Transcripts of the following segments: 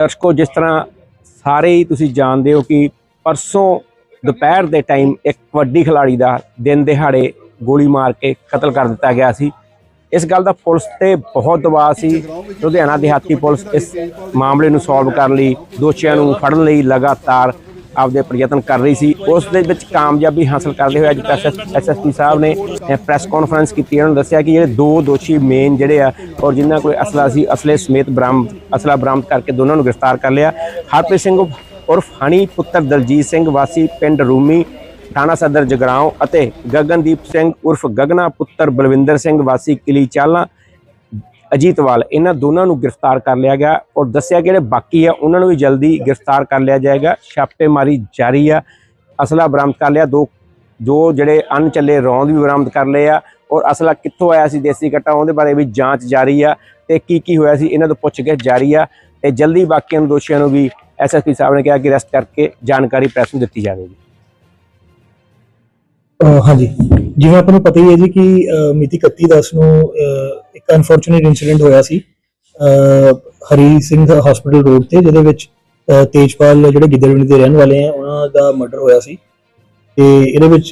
ਦਰਸ਼ਕੋ, ਜਿਸ ਤਰ੍ਹਾਂ ਸਾਰੇ ਹੀ ਤੁਸੀਂ ਜਾਣਦੇ ਹੋ ਕਿ ਪਰਸੋਂ ਦੁਪਹਿਰ ਦੇ ਟਾਈਮ ਇੱਕ ਕਬੱਡੀ ਖਿਲਾੜੀ ਦਾ ਦਿਨ ਦਿਹਾੜੇ ਗੋਲੀ ਮਾਰ ਕੇ ਕਤਲ ਕਰ ਦਿੱਤਾ ਗਿਆ ਸੀ। ਇਸ ਗੱਲ ਦਾ ਪੁਲਿਸ ਤੇ ਬਹੁਤ ਦਬਾਅ ਸੀ। ਲੁਧਿਆਣਾ ਦਿਹਾਤੀ ਪੁਲਿਸ ਇਸ ਮਾਮਲੇ ਨੂੰ ਸੋਲਵ ਕਰਨ ਲਈ ਦੋਸ਼ੀਆਂ ਨੂੰ ਫੜਨ ਲਈ ਲਗਾਤਾਰ ਆਪਦੇ ਪ੍ਰਯਤਨ ਕਰ ਰਹੀ ਸੀ। ਉਸ ਦੇ ਵਿੱਚ ਕਾਮਯਾਬੀ ਹਾਸਲ ਕਰਦੇ ਹੋਏ ਅੱਜ ਐਸਐਸਪੀ ਸਾਹਿਬ ਨੇ ਪ੍ਰੈਸ ਕਾਨਫਰੰਸ ਕੀਤੀ। ਉਹਨਾਂ ਨੂੰ ਦੱਸਿਆ ਕਿ ਜਿਹੜੇ ਦੋ ਦੋਸ਼ੀ ਮੇਨ ਜਿਹੜੇ ਆ, ਔਰ ਜਿਨ੍ਹਾਂ ਕੋਲ ਅਸਲਾ ਸੀ, ਅਸਲੇ ਸਮੇਤ ਬਰਾਮਦ, ਅਸਲਾ ਬਰਾਮਦ ਕਰਕੇ ਦੋਨਾਂ ਨੂੰ ਗ੍ਰਿਫਤਾਰ ਕਰ ਲਿਆ। ਹਰਪ੍ਰੀਤ ਸਿੰਘ ਉਰਫ ਹਣੀ ਪੁੱਤਰ ਦਲਜੀਤ ਸਿੰਘ, ਵਾਸੀ ਪਿੰਡ ਰੂਮੀ, ਥਾਣਾ ਸਦਰ ਜਗਰਾਉਂ ਅਤੇ ਗਗਨਦੀਪ ਸਿੰਘ ਉਰਫ ਗਗਨਾ ਪੁੱਤਰ ਬਲਵਿੰਦਰ ਸਿੰਘ, ਵਾਸੀ ਕਿਲੀ ਚਾਲਾ ਅਜੀਤਵਾਲ ਇਹਨਾਂ ਦੋਨਾਂ ਨੂੰ ਗ੍ਰਿਫਤਾਰ ਕਰ ਲਿਆ ਗਿਆ ਔਰ ਦੱਸਿਆ ਕਿ ਜਿਹੜੇ ਬਾਕੀ ਆ, ਉਹਨਾਂ ਨੂੰ ਵੀ ਜਲਦੀ ਗ੍ਰਿਫਤਾਰ ਕਰ ਲਿਆ ਜਾਏਗਾ। ਛਾਪੇਮਾਰੀ ਜਾਰੀ ਆ, ਅਸਲਾ ਬਰਾਮਦ ਕਰ ਲਿਆ, ਦੋ ਜੋ ਜਿਹੜੇ ਅਣਚੱਲੇ ਰੌਂਦ ਵੀ ਬਰਾਮਦ ਕਰ ਲਏ ਆ ਔਰ ਅਸਲਾ ਕਿੱਥੋਂ ਆਇਆ ਸੀ ਦੇਸੀ ਕੱਟਾ, ਉਹਦੇ ਬਾਰੇ ਵੀ ਜਾਂਚ ਜਾਰੀ ਆ ਤੇ ਕੀ ਕੀ ਹੋਇਆ ਸੀ, ਇਹਨਾਂ ਤੋਂ ਪੁੱਛਗਿੱਛ ਜਾਰੀ ਆ ਤੇ ਜਲਦੀ ਬਾਕੀਆਂ ਦੋਸ਼ੀਆਂ ਨੂੰ ਵੀ ਐਸਐਸਪੀ ਸਾਹਿਬ ਨੇ ਕਿਹਾ ਕਿ ਅਰੈਸਟ ਕਰਕੇ ਜਾਣਕਾਰੀ ਪ੍ਰੈਸ ਨੂੰ ਦਿੱਤੀ ਜਾਵੇਗੀ। ਹਾਂਜੀ। ਜਿਵੇਂ ਆਪਾਂ ਨੂੰ ਪਤਾ ਹੀ ਹੈ ਜੀ ਕਿ, ਅਹ, ਮਿਤੀ 31 10 ਨੂੰ ਇੱਕ ਅਨਫੋਰਚੂਨੇਟ ਇਨਸੀਡੈਂਟ ਹੋਇਆ ਸੀ। ਹਰੀ ਸਿੰਘ ਹਸਪੀਟਲ ਰੋਡ ਤੇ, ਜਿਹਦੇ ਵਿੱਚ ਤੇਜਪਾਲ ਜਿਹੜੇ ਗਿੱਦੜਵਿੰਡ ਦੇ ਰਹਿਣ ਵਾਲੇ ਆ ਉਹਨਾਂ ਦਾ ਮਰਡਰ ਹੋਇਆ ਸੀ। ਤੇ ਇਹਦੇ ਵਿੱਚ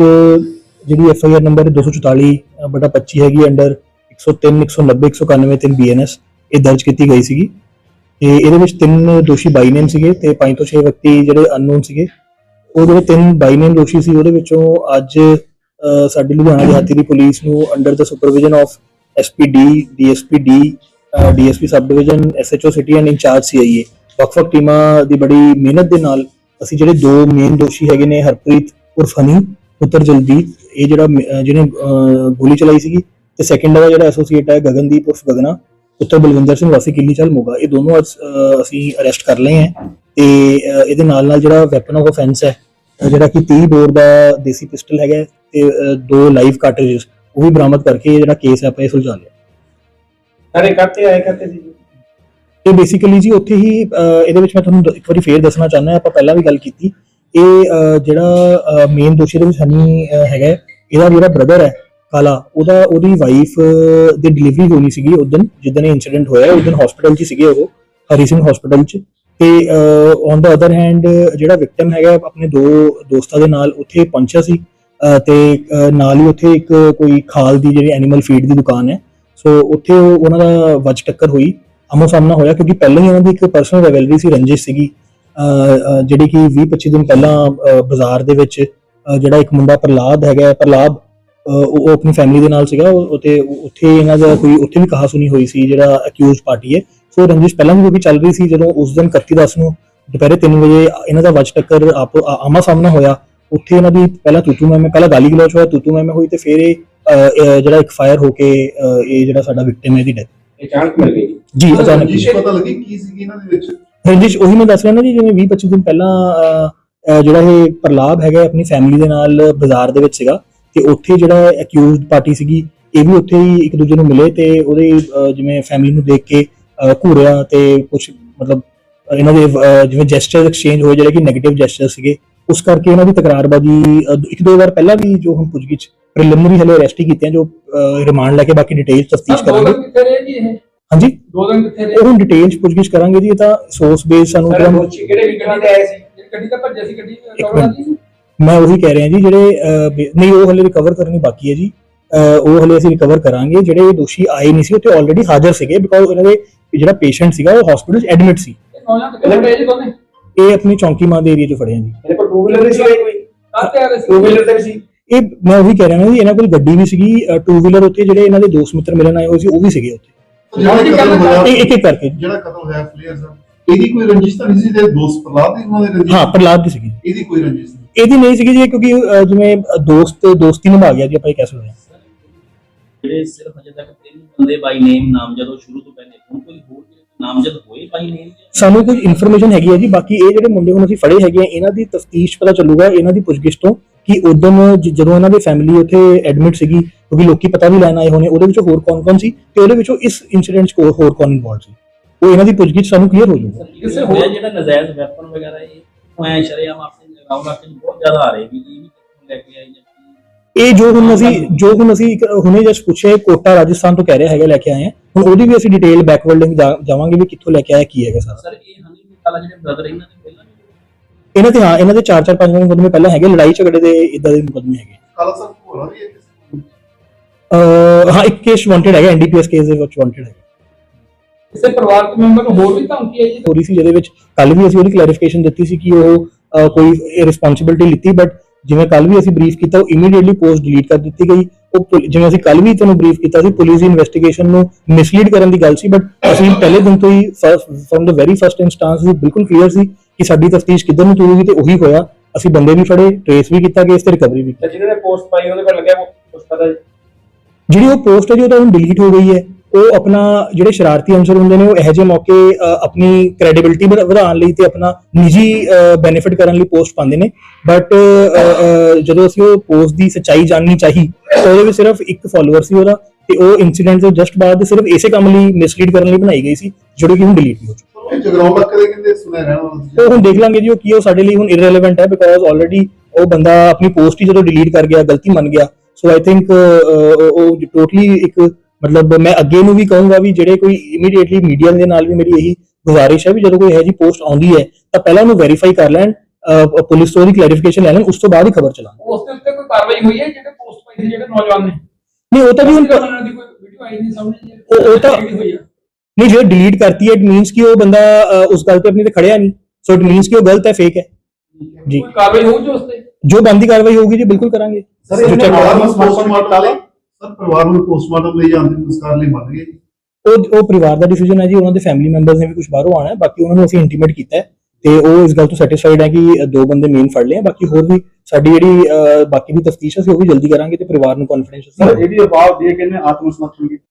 ਜਿਹੜੀ ਐਫ ਆਈ ਆਰ ਨੰਬਰ 244 ਅਹ, ਬਟਾ 25 ਹੈਗੀ ਅੰਡਰ 103 190 191 3 ਬੀਐਨਐਸ ਇਹ ਦਰਜ ਕੀਤੀ ਗਈ ਸੀਗੀ। ਤੇ ਇਹਦੇ ਵਿੱਚ ਤਿੰਨ ਦੋਸ਼ੀ ਬਾਈ ਨੇਮ ਸੀਗੇ ਤੇ ਪੰਜ ਤੋਂ 6 ਵਿਅਕਤੀ ਜਿਹੜੇ ਅਨਨੋਨ ਸੀਗੇ। ਉਹ ਜਿਹੜੇ ਤਿੰਨ ਬਾਈ ਦੋਸ਼ੀ ਸੀ ਉਹਦੇ ਵਿੱਚੋਂ ਅੱਜ ਸਾਡੀ ਲੁਧਿਆਣਾ ਦਿਹਾਤੀ ਦੀ ਪੁਲਿਸ ਨੂੰ under the supervision of SPD DSPD DSP sub division SHO city and incharge CIA ਵੱਖ-ਵੱਖ ਟੀਮਾਂ ਦੀ ਬੜੀ ਮਿਹਨਤ ਦੇ ਨਾਲ ਅਸੀਂ ਜਿਹੜੇ ਦੋ ਮੇਨ ਦੋਸ਼ੀ ਹੈਗੇ ਨੇ ਹਰਪ੍ਰੀਤ ਉਰਫ ਹਨੀ ਪੁੱਤਰ ਜਲਦੀਪ ਇਹ ਜਿਹੜਾ ਜਿਹਨੇ ਗੋਲੀ ਚਲਾਈ ਸੀਗੀ ਤੇ ਸੈਕੰਡ ਦਾ ਜਿਹੜਾ ਐਸੋਸੀਏਟ ਹੈ ਗਗਨਦੀਪ ਉਰਫ ਗਗਨਾ ਪੁੱਤਰ ਬਲਵਿੰਦਰ ਸਿੰਘ ਵਾਸੀ ਕਿੱਲੀ ਚਾਲ ਮੋਗਾ ਇਹ ਦੋਨੋਂ ਅੱਜ, ਅਸੀਂ ਅਰੈਸਟ ਕਰ ਲਏ ਹੈ। ਤੇ ਇਹਦੇ ਨਾਲ ਨਾਲ ਜਿਹੜਾ ਵੈਪਨ ਆਫ ਆਫੈਂਸ ਹੈ ਜਿਹੜਾ ਕਿ 30 ਬੋਰ ਦਾ ਦੇਸੀ ਪਿਸਟਲ ਹੈਗਾ ਤੇ ਦੋ ਲਾਈਵ ਕਾਰਟ੍ਰਿਜਸ ਉਹ ਵੀ ਬਰਾਮਦ ਕਰਕੇ ਇਹ ਜਿਹੜਾ ਕੇਸ ਹੈ ਆਪਾਂ ਇਹ ਸੁਲਝਾ ਲਿਆ। ਅਰੇ ਕਰਤੇ ਆਏ ਕਰਤੇ ਸੀ ਇਹ ਬੇਸਿਕਲੀ ਜੀ ਉੱਥੇ ਹੀ ਇਹਦੇ ਵਿੱਚ ਮੈਂ ਤੁਹਾਨੂੰ ਇੱਕ ਵਾਰੀ ਫੇਰ ਦੱਸਣਾ ਚਾਹੁੰਦਾ ਆਪਾਂ ਪਹਿਲਾਂ ਵੀ ਗੱਲ ਕੀਤੀ। ਇਹ ਜਿਹੜਾ ਮੇਨ ਦੋਸ਼ੀ ਦੇ ਵਿੱਚ ਹਨੀ ਹੈਗਾ ਇਹਦਾ ਜਿਹੜਾ ਬ੍ਰਦਰ ਹੈ ਕਾਲਾ ਉਹਦਾ ਉਹਦੀ ਵਾਈਫ ਦੀ ਡਿਲੀਵਰੀ ਹੋਣੀ ਸੀਗੀ ਉਦੋਂ ਜਿੱਦਣ ਇਹ ਇਨਸੀਡੈਂਟ ਹੋਇਆ ਉਦੋਂ ਹਸਪੀਟਲ 'ਚ ਸੀਗੇ ਉਹ ਹਰੀ ਸਿੰਘ ਹਸਪੀਟਲ 'ਚ। ਤੇ ਔਨ ਦਾ ਅਦਰ ਹੈਂਡ ਜਿਹੜਾ ਵਿਕਟਮ ਹੈਗਾ ਆਪਣੇ ਦੋ ਦੋਸਤਾਂ ਦੇ ਨਾਲ ਉੱਥੇ ਪਹੁੰਚਿਆ ਸੀ ਅਹ, ਤੇ ਨਾਲ ਹੀ ਉੱਥੇ ਇੱਕ ਕੋਈ ਖਾਲ ਦੀ ਜਿਹੜੀ ਐਨੀਮਲ ਫੀਡ ਦੀ ਦੁਕਾਨ ਹੈ। ਸੋ ਉੱਥੇ ਉਹ- ਉਹਨਾਂ ਦਾ ਵੱਜ ਟੱਕਰ ਹੋਈ। ਆਮੋ ਸਾਹਮਣਾ ਹੋਇਆ ਕਿਉਂਕਿ ਪਹਿਲਾਂ ਹੀ ਉਹਨਾਂ ਦੀ ਇੱਕ ਪਰਸਨਲ ਰਿਵੈਲਰੀ ਸੀ ਰੰਜਿਸ਼ ਸੀਗੀ। ਜਿਹੜੀ ਕਿ 20 25 ਦਿਨ ਪਹਿਲਾਂ ਬਾਜ਼ਾਰ ਦੇ ਵਿੱਚ ਜਿਹੜਾ ਇੱਕ ਮੁੰਡਾ ਪ੍ਰਲਾਦ ਹੈਗਾ ਹੈ, ਪ੍ਰਲਾਦ ਉਹ ਆਪਣੀ ਫੈਮਿਲੀ ਦੇ ਨਾਲ ਸੀਗਾ। ਉਹ- ਉੱਥੇ ਇਹਨਾਂ ਦਾ ਕੋਈ ਉੱਥੇ ਵੀ ਕਹਾ ਸੁਣੀ ਹੋਈ ਸੀ ਜਿਹੜਾ ਅਕਿਊਜ਼ ਪਾਰਟੀ ਹੈ। ਸੋ ਰੰਜਿਸ਼ ਪਹਿਲਾਂ ਵੀ ਕਿਉਂਕਿ ਚੱਲ ਰਹੀ ਸੀ ਜਦੋਂ ਉਸ ਦਿਨ 31 10 ਨੂੰ ਦੁਪਹਿਰੇ 3 ਵਜੇ ਇਹਨਾਂ ਦਾ ਵੱਜ ਟੱਕਰ ਆਪ ਆਮਾ ਸਾਹਮਣਾ ਹੋਇਆ। ਉੱਥੇ ਇਹਨਾਂ ਦੀ ਪਹਿਲਾਂ ਤੂਤੂ ਮੈਂ ਪਹਿਲਾਂ ਗਾਲੀ ਗਲੋਚ ਹੋਇਆ ਤੂਤੂ ਮੈਂ ਹੋਈ ਤੇ ਫਿਰ ਇਹ ਜਿਹੜਾ ਇੱਕ ਫਾਇਰ ਹੋ ਕੇ ਇਹ ਜਿਹੜਾ ਸਾਡਾ ਵਿਕਟਿਮ ਹੈ ਇਹਦੀ ਡੈਥ ਅਚਾਨਕ ਮਿਲ ਗਈ। ਜੀ ਅਚਾਨਕ। ਰੰਜਿਸ਼ ਪਤਾ ਲੱਗੀ ਕੀ ਸੀ ਇਹਨਾਂ ਦੇ ਵਿੱਚ? ਰੰਜਿਸ਼ ਉਹੀ ਮੈਂ ਦੱਸ ਰਿਹਾ ਨਾ ਜੀ ਜਿਵੇਂ 20 25 ਦਿਨ ਪਹਿਲਾਂ ਜਿਹੜਾ ਇਹ ਪ੍ਰਲਾਭ ਹੈਗਾ ਆਪਣੀ ਫੈਮਿਲੀ ਦੇ ਨਾਲ ਬਾਜ਼ਾਰ ਦੇ ਵਿੱਚ ਸੀਗਾ ਤੇ ਉੱਥੇ ਜਿਹੜਾ ਅਕਿਊਜ਼ਡ ਪਾਰਟੀ ਸੀਗੀ ਇਹ ਵੀ ਉੱਥੇ ਹੀ ਇੱਕ ਦੂਜੇ ਨੂੰ ਮਿਲੇ ਤੇ ਉਹਦੇ ਜਿਵੇਂ ਫੈਮਿਲੀ ਨੂੰ ਦੇਖ ਕੇ ਘੂਰਿਆ ਤੇ ਕੁਝ ਮਤਲਬ ਇਹਨਾਂ ਦੇ ਜਿਵੇਂ ਜੈਸਚਰ ਐਕਸਚੇਂਜ ਹੋਏ ਜਿਹੜੇ ਕਿ 네ਗੇਟਿਵ ਜੈਸਚਰ ਸੀਗੇ ਉਸ ਕਰਕੇ ਇਹਨਾਂ ਦੀ ਤਕਰਾਰਬਾਜ਼ੀ ਇੱਕ ਦੋ ਵਾਰ ਪਹਿਲਾਂ ਵੀ ਜੋ ਹੁਣ ਪੁੱਛਗਿੱਛ ਪ੍ਰੀਲਿਮਿਨਰੀ ਹਲੇ ਅਰੈਸਟ ਹੀ ਕੀਤੀਆਂ ਜੋ ਰਿਮਾਂਡ ਲੈ ਕੇ ਬਾਕੀ ਡਿਟੇਲ ਤਫਤੀਸ਼ ਕਰਾਂਗੇ। ਹਾਂਜੀ? ਦੋ ਦਿਨ ਕਿੱਥੇ ਰਹੇ ਉਹ ਹੁਣ ਡਿਟੇਲ ਪੁੱਛਗਿੱਛ ਕਰਾਂਗੇ ਜੀ ਇਹ ਤਾਂ ਸੋਰਸ ਬੇਸ ਸਾਨੂੰ ਕਿਹੜੇ ਵਿਕਟਾਂ ਤੇ ਆਏ ਸੀ? ਗੱਡੀ ਤਾਂ ਭੱਜਿਆ ਸੀ ਗੱਡੀ ਕਵਰ ਸੀ? ਮੈਂ ਉਹੀ ਕਹਿ ਰਿਹਾ ਜੀ ਜਿਹੜੇ ਨਹੀਂ ਉਹ ਹਲੇ ਰਿਕਵਰ ਕਰਨੀ ਬਾਕੀ ਹੈ ਜੀ। ਉਹ ਹਲੇ ਅਸੀਂ ਰਿਕਵਰ ਕਰਾਂਗੇ। ਜਿਹੜੇ ਦੋਸ਼ੀ ਆਏ ਨਹੀਂ ਸੀ ਉੱਥੇ ਆਲਰੇਡੀ ਹਾਜ਼ਰ ਸੀਗੇ ਬਿਕੋਜ਼ ਇਹਨਾਂ ਦੇ ਜਿਹੜਾ ਪੇਸ਼ੈਂਟ ਸੀਗਾ ਉਹ ਹਸਪੀਟਲ 'ਚ ਐਡਮਿਟ ਸੀ। ਇਹ ਨੌਜਵਾਨ ਕਿੱਥੇ ਰਹੇ ਜੀ ਦੋਨੇ? ਇਹ ਆਪਣੀ ਚੌਂਕੀ ਮਾਂ ਦੇ ਏਰੀਆ 'ਚ ਫੜੇ ਆ ਜੀ। ਇਹਦੇ ਕੋਲ ਟੂ ਵੀਲਰ ਵੀ ਸੀ ਕੋਈ? ਕਾਹਤੇ ਆ ਰਹੇ ਸੀ ਟੂ ਵੀਲਰ ਤੇ ਵੀ ਸੀ। ਇਹ ਮੈਂ ਉਹੀ ਕਹਿ ਰਿਹਾ ਨਾ ਜੀ ਇਹਨਾਂ ਕੋਲ ਗੱਡੀ ਵੀ ਸੀਗੀ ਟੂ ਵੀਲਰ ਉੱਥੇ ਜਿਹੜੇ ਇਹਨਾਂ ਦੇ ਦੋਸਤ ਮਿੱਤਰ ਮਿਲਣ ਆਏ ਹੋਏ ਸੀ ਉਹ ਵੀ ਸੀਗੇ ਉੱਥੇ। ਇੱਕ ਇੱਕ ਕਰਕੇ ਜਿਹੜਾ ਕਤਲ ਹੋਇਆ ਪਲੇਅਰਸ ਦਾ ਇਹਦੀ ਕੋਈ ਰੰਜਿਸ਼ ਤਾਂ ਨਹੀਂ ਸੀ ਤੇ ਦੋਸਤ ਪ੍ਰਲਾਦ ਦੀ ਉਹਨਾਂ ਦੇ ਰੰਜਿਸ਼ ਹਾਂ ਪ੍ਰਲਾਦ ਦੀ ਸੀਗੀ। ਇਹਦੀ ਕੋਈ ਰੰਜਿਸ਼ ਨਹੀਂ। ਇਹਦੀ ਨਹੀਂ ਸੀਗੀ ਜੀ ਕਿਉਂਕਿ ਜਿਵੇਂ ਦੋਸਤ ਦੋਸਤੀ ਨਿਭਾ ਗਿਆ ਜੀ ਆਪਾਂ ਇਹ ਕਹਿ ਸਕਦੇ ਹਾਂ। ਜਿਹੜੇ ਸਿਰਫ ਅਜੇ ਤੱਕ ਤਿੰਨ ਬੰਦੇ ਬਾਈ ਨੇਮ ਨਾਮਜ਼ਦ ਉਹ ਸ਼ੁਰੂ ਤੋਂ ਪਹਿਲੇ ਹੁਣ ਕੋਈ ਹੋਰ ਨਾਮਜ਼ਦ ਹੋਏ ਬਾਈ ਨੇਮ ਸਾਨੂੰ ਕੋਈ ਇਨਫੋਰਮੇਸ਼ਨ ਹੈਗੀ ਹੈ ਜੀ ਬਾਕੀ ਇਹ ਜਿਹੜੇ ਮੁੰਡੇ ਹੁਣ ਅਸੀਂ ਫੜੇ ਹੈਗੇ ਆ ਇਹਨਾਂ ਦੀ ਤਫਤੀਸ਼ ਪਤਾ ਚੱਲੂਗਾ ਇਹਨਾਂ ਦੀ ਪੁੱਛਗਿੱਛ ਤੋਂ ਕਿ ਉਦੋਂ ਜਦੋਂ ਇਹਨਾਂ ਦੀ ਫੈਮਿਲੀ ਉੱਥੇ ਐਡਮਿਟ ਸੀਗੀ ਕਿਉਂਕਿ ਲੋਕੀ ਪਤਾ ਵੀ ਲੈਣ ਆਏ ਹੋਣੇ ਉਹਦੇ ਵਿੱਚੋਂ ਹੋਰ ਕੌਣ-ਕੌਣ ਸੀ ਤੇ ਉਹਦੇ ਵਿੱਚੋਂ ਇਸ ਇਨਸੀਡੈਂਟ 'ਚ ਹੋਰ- ਕੌਣ ਇਨਵੋਲਡ ਸੀ। ਉਹ ਇਹਨਾਂ ਦੀ ਪੁੱਛਗਿੱਛ ਸਾਨੂੰ ਕਲੀਅਰ ਹੋ ਜਾਊਗਾ। ਕਿਸੇ ਹੋਰ ਜਿਹੜਾ ਨਜਾਇਜ਼ ਵੈਪਨ ਵਗੈਰਾ ਇਹ ਮੈਂ ਸ਼ਰੇਆਮ ਆਪਣੇ ਲਗਾਉਂ ਇਲਾਕੇ 'ਚ ਬਹੁਤ ਜ਼ਿਆਦਾ ਆ ਰਹੇ ਵੀ ਇਹ ਵੀ ਲੈ ਕੇ ਆਈ ਇਹ ਜੋ ਹੁਣ ਅਸੀਂ ਜੋ ਹੁਣ ਅਸੀਂ ਇੱਕ ਹੁਣੇ ਜਸ ਪੁੱਛਿਆ ਇਹ ਕੋਟਾ ਰਾਜਸਥਾਨ ਤੋਂ ਕਹਿ ਰਿਹਾ ਹੈਗਾ ਲੈ ਕੇ ਆਏ ਆ। ਹੁਣ ਉਹਦੀ ਵੀ ਅਸੀਂ ਡਿਟੇਲ ਬੈਕਵਰਡਿੰਗ ਜਾਵਾਂਗੇ ਵੀ ਕਿੱਥੋਂ ਲੈ ਕੇ ਆਇਆ ਕੀ ਹੈਗਾ ਸਾਰਾ। ਸਰ ਇਹ ਹਨੀ ਕਾਲਾ ਜਿਹੜੇ ਬ੍ਰਦਰ ਇਹਨਾਂ ਦੇ ਪਹਿਲਾਂ ਇਹਨਾਂ ਤੇ ਹਾਂ ਇਹਨਾਂ ਦੇ 4-4 5 ਮੁਕਦਮੇ ਪਹਿਲਾਂ ਹੈਗੇ ਲੜਾਈ ਝਗੜੇ ਦੇ ਇਦਾਂ ਦੇ ਮੁਕਦਮੇ ਹੈਗੇ। ਕਾਲਾ ਸਾਹਿਬ ਹੋਣਾ ਵੀ ਹੈ ਨੂੰ। ਹਾਂ ਇੱਕ ਕੇਸ ਵਾਂਟਡ ਹੈਗਾ ਐਨਡੀਪੀਐਸ ਕੇਸ ਦੇ ਵਿੱਚ ਵਾਂਟਡ ਹੈਗਾ। ਕਿਸੇ ਪਰਿਵਾਰਕ ਮੈਂਬਰ ਨੂੰ ਹੋਰ ਵੀ ਧਮਕੀ ਆਈ? ਜੀ ਹੋ ਰਹੀ ਸੀ ਜਿਹਦੇ ਵਿੱਚ ਕੱਲ ਵੀ ਅਸੀਂ ਉਹਦੀ ਕਲੈਰੀਫਿਕੇਸ਼ਨ ਦਿੱਤੀ ਸੀ ਕਿ ਉਹ ਕੋਈ ਰਿਸਪੌਂਸਿਬਿਲਟੀ ਲਿੱਤੀ ਬਟ ਜਿਵੇਂ ਕੱਲ ਵੀ ਅਸੀਂ ਬਰੀਫ ਕੀਤਾ ਉਹ ਇਮੀਡੀਏਟਲੀ ਪੋਸਟ ਡਿਲੀਟ ਕਰ ਦਿੱਤੀ ਗਈ। ਉਹ ਜਿਵੇਂ ਅਸੀਂ ਕੱਲ ਵੀ ਤੁਹਾਨੂੰ ਬਰੀਫ ਕੀਤਾ ਸੀ ਪੁਲਿਸ ਦੀ ਇਨਵੈਸਟੀਗੇਸ਼ਨ ਨੂੰ ਮਿਸਲੀਡ ਕਰਨ ਦੀ ਗੱਲ ਸੀ ਬਟ ਅਸੀਂ ਪਹਿਲੇ ਦਿਨ ਤੋਂ ਹੀ from the very first instance ਵੀ ਬਿਲਕੁਲ ਕਲੀਅਰ ਸੀ ਕਿ ਸਾਡੀ ਤਫਤੀਸ਼ ਕਿੱਧਰ ਨੂੰ ਤੁਰੂਗੀ ਤੇ ਉਹੀ ਹੋਇਆ। ਅਸੀਂ ਬੰਦੇ ਵੀ ਫੜੇ ਟ੍ਰੇਸ ਵੀ ਕੀਤਾ ਕੇਸ ਤੇ ਰਿਕਵਰੀ ਵੀ ਕੀਤੀ ਜਿਹਨਾਂ ਨੇ ਪੋਸਟ ਪਾਈ ਉਹਦੇ ਪਰ ਲੱਗਿਆ ਕੁਝ ਪਤਾ ਜਿਹੜੀ ਉਹ ਪੋਸਟ ਹੈ ਜੀ ਉਹ ਤਾਂ ਹੁਣ ਡਿਲੀਟ ਹੋ ਗਈ ਹੈ। ਉਹ ਆਪਣਾ ਜਿਹੜੇ ਸ਼ਰਾਰਤੀ ਅੰਸਰ ਹੁੰਦੇ ਨੇ ਉਹ ਇਹੋ ਜਿਹੇ ਮੌਕੇ ਆਪਣੀ ਕ੍ਰੈਡੀਬਿਲਿਟੀ ਵਧਾਉਣ ਲਈ ਤੇ ਆਪਣਾ ਨਿੱਜੀ ਬੈਨੀਫਿਟ ਕਰਨ ਲਈ ਪੋਸਟ ਪਾਉਂਦੇ ਨੇ ਬਟ ਜਦੋਂ ਅਸੀਂ ਉਹ ਪੋਸਟ ਦੀ ਸੱਚਾਈ ਜਾਣਨੀ ਚਾਹੀ ਤਾਂ ਉਹਦੇ ਵਿੱਚ ਸਿਰਫ ਇੱਕ ਫਾਲੋਅਰ ਸੀ ਉਹਦਾ ਤੇ ਉਹ ਇਨਸੀਡੈਂਟ ਤੋਂ ਜਸਟ ਬਾਅਦ ਸਿਰਫ ਇਸੇ ਕੰਮ ਲਈ ਮਿਸਲੀਡ ਕਰਨ ਲਈ ਬਣਾਈ ਗਈ ਸੀ ਜਿਹੜੀ ਕਿ ਹੁਣ ਡਿਲੀਟ ਹੋ ਚੁੱਕੀ ਇਹ ਜਗਰਾਉਂ ਦੇ ਕਹਿੰਦੇ ਸੁਣਿਆ ਰਹਿਣ। ਉਹ ਹੁਣ ਦੇਖ ਲਾਂਗੇ ਜੀ ਉਹ ਕੀ ਉਹ ਸਾਡੇ ਲਈ ਹੁਣ ਇਰਰੈਲੇਵੈਂਟ ਹੈ ਬਿਕੋਜ਼ ਆਲਰੇਡੀ ਉਹ ਬੰਦਾ ਆਪਣੀ ਪੋਸਟ ਹੀ ਜਦੋਂ ਡਿਲੀਟ ਕਰ ਗਿਆ ਗਲਤੀ ਮੰਨ ਗਿਆ ਸੋ ਆਈ ਥਿੰਕ ਉਹ ਟੋਟਲੀ ਇੱਕ ਮਤਲਬ ਮੈਂ ਅੱਗੇ ਨੂੰ ਵੀ ਕਹੂੰਗਾ ਵੀ ਜਿਹੜੇ ਕੋਈ ਇਮੀਡੀਏਟਲੀ ਮੀਡੀਆ ਦੇ ਨਾਲ ਵੀ ਮੇਰੀ ਇਹੀ ਗੁਜ਼ਾਰਿਸ਼ ਹੈ ਵੀ ਜਦੋਂ ਕੋਈ ਇਹੋ ਜੀ ਪੋਸਟ ਆਉਂਦੀ ਹੈ ਤਾਂ ਪਹਿਲਾਂ ਉਹਨੂੰ ਵੈਰੀਫਾਈ ਕਰ ਲੈਣ ਅਹ, ਪੁਲਿਸ ਤੋਂ ਉਹਦੀ ਕਲੈਰੀਫਿਕੇਸ਼ਨ ਲੈ ਲੈਣ ਉਸ ਤੋਂ ਬਾਅਦ ਹੀ ਖਬਰ ਚਲਾਉਣ। ਉਸ ਦੇ ਉੱਤੇ ਕੋਈ ਕਾਰਵਾਈ ਹੋਈ ਹੈ ਜਿਹੜੇ ਪੋਸਟ ਪਾਈ ਸੀ ਜਿਹੜੇ ਨੌਜਵਾਨ ਨੇ? ਨਹੀਂ ਉਹ ਤਾਂ ਵੀ ਹੁਣ ਉਹਨਾਂ ਦੀ ਕੋਈ ਵੀਡੀਓ ਆਈ ਨਹੀਂ ਸਾਹਮਣੇ ਜੀ। ਉਹ- ਉਹ ਤਾਂ- ਹੋਈ ਆ। ਨਹੀਂ ਜੇ ਡਿਲੀਟ ਕਰਤੀ ਹੈ ਇਟ ਮੀਨਸ ਕਿ ਉਹ ਬੰਦਾ ਅਹ, ਉਸ ਗੱਲ ਤੇ ਆਪਣੀ ਤੇ ਖੜਿਆ ਨਹੀਂ। ਸੋ ਇਟ ਮੀਨਸ ਕਿ ਉਹ ਗਲਤ ਹੈ ਫੇਕ ਹੈ। ਜੀ। ਕੋਈ ਕਾਰਵਾਈ ਹੋਊ ਜੀ ਉਸ ਤੇ? ਜੋ ਬੰਦੀ ਕਾਰਵਾਈ ਹੋਊਗੀ ਜੀ ਬਿਲਕੁਲ ਕਰਾਂਗੇ। ਸਰ ਜੋ ਇਹ check ਪਰਿਵਾਰ ਨੂੰ ਕਰਾਂਗੇ। ਪੋਸਟਮਾਰਟਮ ਲਈ ਸਰ ਪਰਿਵਾਰ ਨੂੰ ਪੋਸਟਮਾਰਟਮ ਲਈ ਜਾਂਦੇ ਸੰਸਕਾਰ ਲਈ ਮੰਨ ਗਏ? ਜੀ ਉਹ ਉਹ ਪਰਿਵਾਰ ਦਾ ਡਿਸੀਜਨ ਹੈ ਜੀ ਉਹਨਾਂ ਦੇ ਫੈਮਿਲੀ ਮੈਂਬਰਸ ਨੇ ਵੀ ਕੁਝ ਬਾਹਰੋਂ ਆਣਾ ਹੈ ਬਾਕੀ ਉਹਨਾਂ ਨੂੰ ਅਸੀਂ ਇੰਟੀਮੇਟ ਕੀਤਾ ਹੈ ਤੇ ਉਹ ਇਸ ਗੱਲ ਤੋਂ ਸੈਟੀਸਫਾਈਡ ਹੈ ਕਿ ਦੋ ਬੰਦੇ ਮੇਨ ਫੜ ਲਏ ਆ ਬਾਕੀ ਹੋਰ ਵੀ ਸਾਡੀ ਜਿਹੜੀ ਬਾਕੀ ਦੀ ਤਫਤੀਸ਼ ਹੈ ਅਸੀਂ ਉਹ ਵੀ ਜਲਦੀ ਕਰਾਂਗੇ ਤੇ ਪਰਿਵਾਰ ਨੂੰ ਕੌਨਫੀਡੈਂਸ ਸਰ ਇਹਦੀ ਆਵਾਜ਼ ਦੇ ਕੇ ਨੇ ਆਤਮ ਸਮਰਪਣ